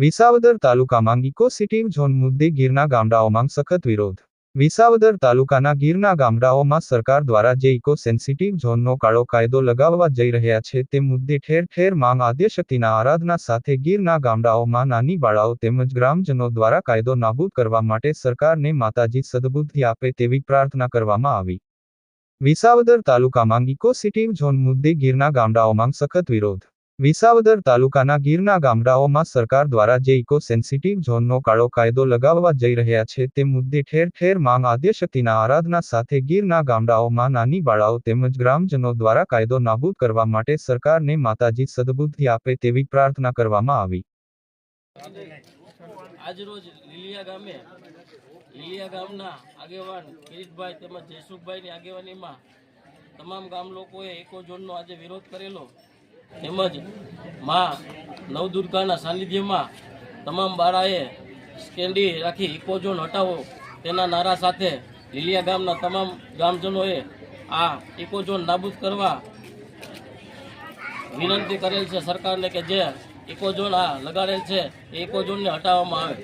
વિસાવદર તાલુકામાં eco city zone મુદ્દે ગીરના ગામડાઓમાં સખત વિરોધ. વિસાવદર તાલુકાના ગીરના ગામડાઓમાં સરકાર દ્વારા જે ઇકો સેન્સિટિવ ઝોનનો કાળો કાયદો લગાવવા જઈ રહ્યા છે તે મુદ્દે ઠેર ઠેર માંગ આદ્યશક્તિના આરાધના સાથે ગીરના ગામડાઓમાં નાની બાળાઓ તેમજ ગ્રામજનો દ્વારા કાયદો નાબૂદ કરવા માટે સરકારને માતાજી સદબુદ્ધિ આપે તેવી પ્રાર્થના કરવામાં આવી. વિસાવદર તાલુકામાં ઇકો સિટી ઝોન મુદ્દે ગીરના ગામડાઓમાં સખત વિરોધ. વિસાવદર તાલુકાના ગીરના ગામડાઓમાં સરકાર દ્વારા જે ઇકો સેન્સિટિવ ઝોનનો કાળો કાયદો લગાવવા જઈ રહ્યા છે તે મુદ્દે ઠેર ઠેર માંગ આદ્યશક્તિના આરાધના સાથે ગીરના ગામડાઓમાં નાની બાળાઓ તેમજ ગ્રામજનો દ્વારા કાયદો નાબૂદ કરવા માટે સરકારને માતાજી સદબુદ્ધિ આપે તેવી પ્રાર્થના કરવામાં આવી. આજરોજ લીલિયા ગામે, લીલિયા ગામના આગેવાન કિરીટભાઈ તેમજ જયસુખભાઈની આગેવાનીમાં તમામ ગામ લોકોએ એકો ઝોનનો આજે વિરોધ કરેલો. તેમજમાં નવદુર્ગાના સાનિધ્યમાં તમામ બાળાએ સ્કેન્ડી રાખી ઇકોઝોન હટાવો. તેના નારા સાથે લીલિયા ગામના તમામ ગ્રામજનોએ આ ઇકોઝોન નાબૂદ કરવા વિનંતી કરેલ છે સરકારને કે જે ઇકોઝોન આ લગાડેલ છે એ ઇકોઝોનને હટાવવામાં આવે.